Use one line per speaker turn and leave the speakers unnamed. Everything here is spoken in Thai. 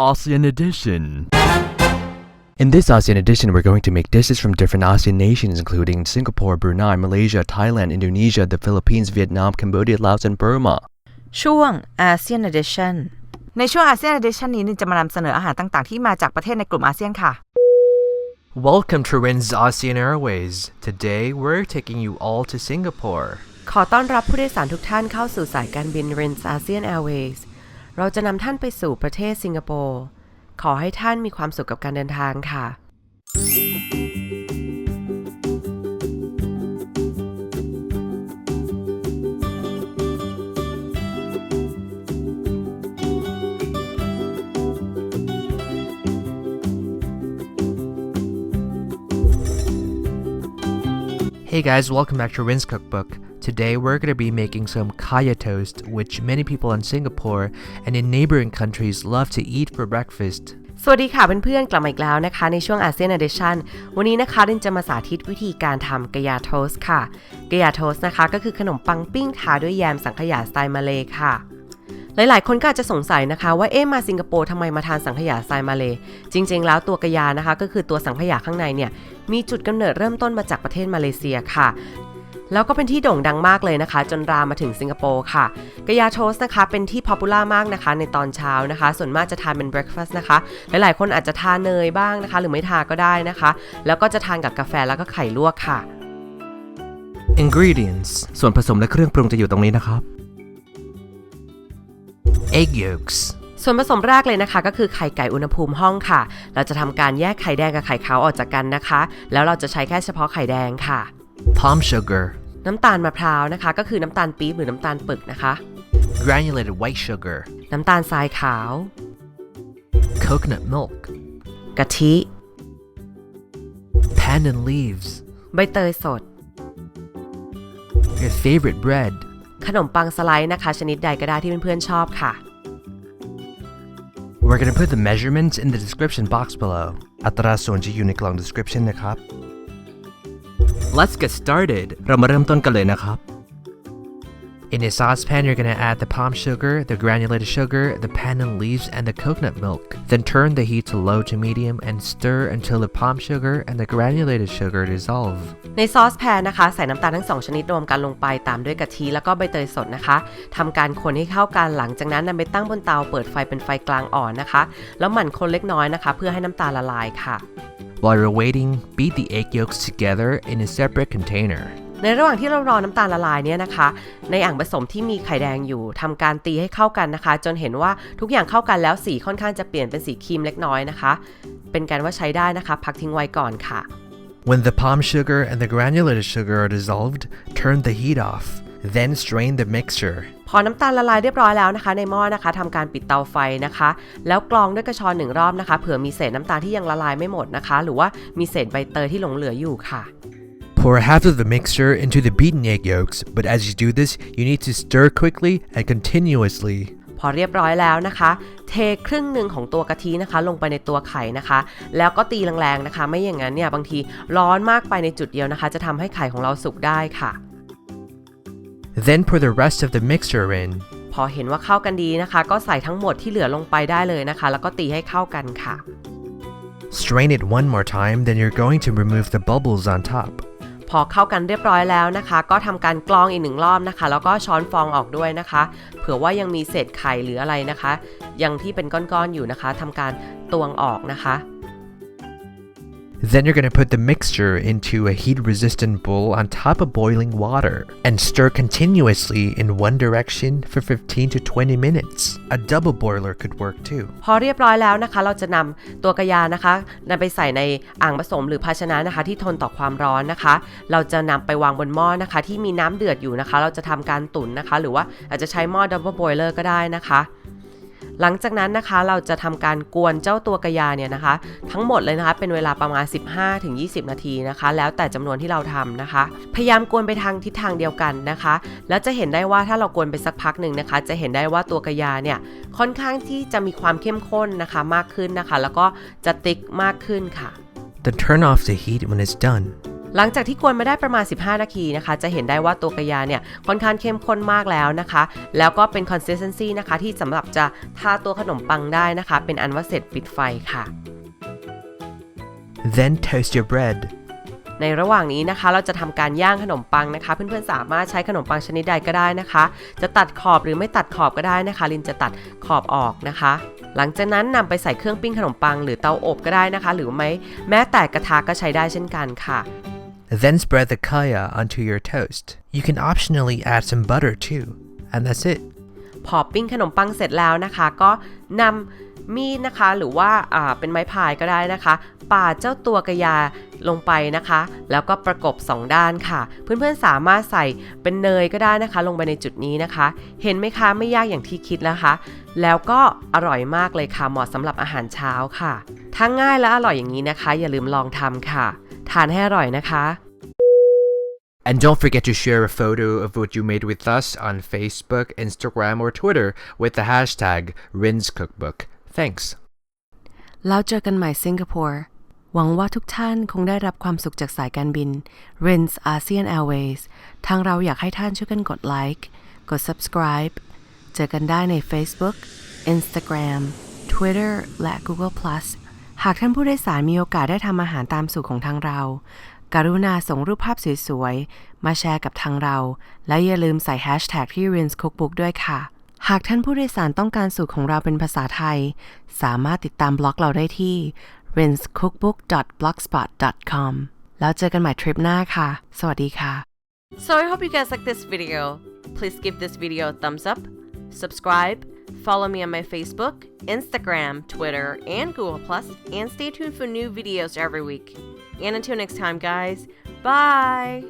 ASEAN Edition.
In this ASEAN edition, we're going to make dishes from different ASEAN nations, including Singapore, Brunei, Malaysia, Thailand, Indonesia, the Philippines, Vietnam, Cambodia, Laos, and Burma.
ช่วง ASEAN Edition ในช่วง ASEAN Edition นี้นินจะมานำเสนออาหารต่างๆ ที่มาจากประเทศในกลุ่มอาเซียนค่ะ
Welcome to Rin's ASEAN Airways. Today we're taking you all to Singapore.
ขอต้อนรับผู้โดยสารทุกท่านเข้าสู่สายการบิน r i n s ASEAN Airways เราจะนำท่านไปสู่ประเทศสิงคโปร์ ขอให้ท่านมีความสุขกับการเดินทางค่ะ
Hey guys, welcome back to Rin's Cookbook. Today we're going to be making some kaya toast, which many people in Singapore and in neighboring countries love to eat for breakfast.
สวัสดีค่ะเพื่อนๆ กลับมาอีกแล้วนะคะ ในช่วง ASEAN Edition วันนี้นะคะดินจะมาสาธิตวิธีการทำกะยาโทสค่ะกะยาโทสนะคะ ก็คือขนมปังปิ้งทาด้วยแยมสังขยาสไตล์มาเลยค่ะ หลายๆ คนก็อาจจะสงสัยนะคะว่าเอ๊ะมาสิงคโปร์ทำไมมาทานสังขยาสไตล์มาเลยจริง ๆ แล้วตัวกะยานะคะ ก็คือตัวสังขยาข้างในเนี่ยมีจุดกำเนิดเริ่มต้นมาจากประเทศมาเลเซียค่ะ แล้วก็เป็นที่โด่งดังมากเลยนะคะ จนรามมาถึงสิงคโปร์ค่ะกะยาโทสต์นะคะเป็นที่พ o p u ล่ามากนะคะ ในตอนเช้านะคะ ส่วนมากจะทานเป็นเบรคฟาสต์นะคะ หลายๆ คนอาจจะทานเนยบ้างนะคะ หรือไม่ทานก็ได้นะคะ แล้วก็จะทานกับกาแฟแล้วก็ไข่ลวกค่ะ
Ingredients
ส่วนผสมและเครื่องปรุงจะอยู่ตรงนี้นะครับ
Egg yolks,
ส่วนผสมแรกเลยนะคะก็คือไข่ไก่อุณหภูมิห้องค่ะ เราจะทำการแยกไข่แดงกับไข่ขาวออกจากกันนะคะ แล้วเราจะใช้แค่เฉพาะไข่แดงค่ะ
palm sugar,
น้ำตาลมะพร้าวนะคะ ก็คือน้ำตาลปี๊บหรือน้ำตาลปึกนะคะ
granulated white sugar,
น้ำตาลทรายขาว
coconut milk,
กะทิ
pandan leaves,
ใบเตยสด
your favorite bread,
ขนมปังสไลด์นะคะ ชนิดใดก็ได้ที่เพื่อนๆชอบค่ะ
We're gonna put the measurements in the description box below อัตราส่วนจะอยู่ในกล่อง description นะครับ Let's get started เรามาเริ่มต้นกันเลยนะครับ
In a saucepan, you're going to add the palm sugar, the granulated sugar, the pandan leaves, and the coconut milk. Then turn the heat to low to medium and stir until the palm sugar and the granulated sugar dissolve.
ในซอสแพนนะคะ ใส่น้ำตาลทั้งสองชนิดรวมกันลงไปตามด้วยกะทิแล้วก็ใบเตยสดนะคะทำการคนให้เข้ากันหลังจากนั้นนำไปตั้งบนเตาเปิดไฟเป็นไฟกลางอ่อนนะคะ แล้วหมั่นคนเล็กน้อยนะคะ เพื่อให้น้ำตาลละลายค่ะ
While you're waiting, beat the egg yolks together in a separate container.
ในระหว่างที่เรารอน้ำตาลละลายเนี่ยนะคะ ในอ่างผสมที่มีไข่แดงอยู่ทำการตีให้เข้ากันนะคะ จนเห็นว่าทุกอย่างเข้ากันแล้วสีค่อนข้างจะเปลี่ยนเป็นสีครีมเล็กน้อยนะคะ เป็นการว่าใช้ได้นะคะ พักทิ้งไว้ก่อนค่ะ
When the palm sugar and the granulated sugar are dissolved, turn the heat off. Then strain the mixture.
พอน้ำตาลละลายเรียบร้อยแล้วนะคะ ในหม้อนะคะทำการปิดเตาไฟนะคะ แล้วกรองด้วยกระชอนหนึ่งรอบนะคะเผื่อมีเศษน้ำตาลที่ยังละลายไม่หมดนะคะ หรือว่ามีเศษใบเตยที่หลงเหลืออยู่ค่ะ
Pour half of the mixture into the beaten egg yolks, but as you do this, you need to stir quickly and continuously.
พอเรียบร้อยแล้วนะคะ เทครึ่งหนึ่งของตัวกะทินะคะ ลงไปในตัวไข่นะคะ แล้วก็ตีแรงๆนะคะ ไม่อย่างนั้นเนี่ยบางทีร้อนมากไปในจุดเดียวนะคะ จะทำให้ไข่ของเราสุกได้ค่ะ
Then pour the rest of the mixture in.
พอเห็นว่าเข้ากันดีนะคะ ก็ใส่ทั้งหมดที่เหลือลงไปได้เลยนะคะ แล้วก็ตีให้เข้ากันค่ะ
Strain it one more time, then you're going to remove the bubbles on top.
พอเข้ากันเรียบร้อยแล้วนะคะ ก็ทำการกรองอีกหนึ่งรอบนะคะ แล้วก็ช้อนฟองออกด้วยนะคะ เผื่อว่ายังมีเศษไข่หรืออะไรนะคะ ยังที่เป็นก้อนๆอยู่นะคะทำการตวงออกนะคะ
Then you're going to put the mixture into a heat resistant bowl on top of boiling water and stir continuously in one direction for 15 to 20 minutes. A double boiler could work too.
พอเรียบร้อยแล้วนะคะ เราจะนำตัวกระยานะคะนำไปใส่ในอ่างผสมหรือภาชนะนะคะที่ทนต่อความร้อนนะคะ เราจะนำไปวางบนหม้อนะคะ ที่มีน้ำเดือดอยู่นะคะ เราจะทำการตุ๋นนะคะ หรือว่าอาจจะใช้หม้อ double boiler ก็ได้นะคะ หลังจากนั้นนะคะเราจะทำการกวนเจ้าตัวกระยาเนี่ยนะคะ ทั้งหมดเลยนะคะเป็นเวลาประมาณ 15-20 นาทีนะคะ แล้วแต่จำนวนที่เราทำนะคะ พยายามกวนไปทางทิศทางเดียวกันนะคะ แล้วจะเห็นได้ว่าถ้าเรากวนไปสักพักหนึ่งนะคะ จะเห็นได้ว่าตัวกระยาเนี่ยค่อนข้างที่จะมีความเข้มข้นนะคะมากขึ้นนะคะ แล้วก็จะติ๊กมากขึ้นค่ะ
Then turn off the heat when it's done.
หลังจากที่กวนมาได้ประมาณ 15 นาทีนะคะ จะเห็นได้ว่าตัวกระยาเนี่ยค่อนข้างเข้มข้นมากแล้วนะคะ แล้วก็เป็น consistency นะคะ ที่สำหรับจะทาตัวขนมปังได้นะคะ เป็นอันว่าเสร็จปิดไฟค่ะ
Then toast your bread.
ในระหว่างนี้นะคะเราจะทำการย่างขนมปังนะคะ เพื่อนๆสามารถใช้ขนมปังชนิดใดก็ได้นะคะ จะตัดขอบหรือไม่ตัดขอบก็ได้นะคะ ลินจะตัดขอบออกนะคะ หลังจากนั้นนำไปใส่เครื่องปิ้งขนมปัง หรือเตาอบก็ได้นะคะ หรือไม่แม้แต่กระทะก็ใช้ได้เช่นกันค่ะ
Then spread the kaya onto your toast. You can optionally add some butter too. And that's it.
พอปิ้งขนมปังเสร็จแล้วนะคะ ก็นำมีดนะคะ หรือว่าอ่าเป็นไม้พายก็ได้นะคะปาดเจ้าตัวกระยาลงไปนะคะ แล้วก็ประกบสองด้านค่ะ เพื่อนๆสามารถใส่เป็นเนยก็ได้นะคะ ลงไปในจุดนี้นะคะ เห็นไหมคะไม่ยากอย่างที่คิดนะคะ แล้วก็อร่อยมากเลยค่ะเหมาะสำหรับอาหารเช้าค่ะ ทั้งง่ายและอร่อยอย่างนี้นะคะ อย่าลืมลองทำค่ะ ทานให้อร่อยนะคะ
And don't forget to share a photo of what you made with us on Facebook, Instagram, or Twitter with the hashtag RinsCookbook. Thanks.
แล้วเจอกันใหม่สิงคโปร์ หวังว่าทุกท่านคงได้รับความสุขจากสายการบิน RINS ASEAN Airways ทางเราอยากให้ท่านช่วยกันกดไลค์ กด subscribe เจอกันได้ใน Facebook Instagram Twitter และ Google Plus หากท่านผู้โดยสารมีโอกาสได้ทำอาหารตามสูตรของทางเราการุณาส่งรูปภาพสวยๆ มาแชร์กับทางเรา และอย่าลืมใส่ hashtag ที่ RINS Cookbook ด้วยค่ะ หากท่านผู้โดยสารต้องการสูตรของเราเป็นภาษาไทย สามารถติดตามบล็อกเราได้ที่ rinscookbook.blogspot.com แล้วเจอกันใหม่ทริปหน้าค่ะ สวัสดีค่ะ So I hope you guys like this video. Please give this video a thumbs up, subscribe, follow me on my Facebook, Instagram, Twitter, and Google and stay tuned for new videos every week. And until next time, guys, bye!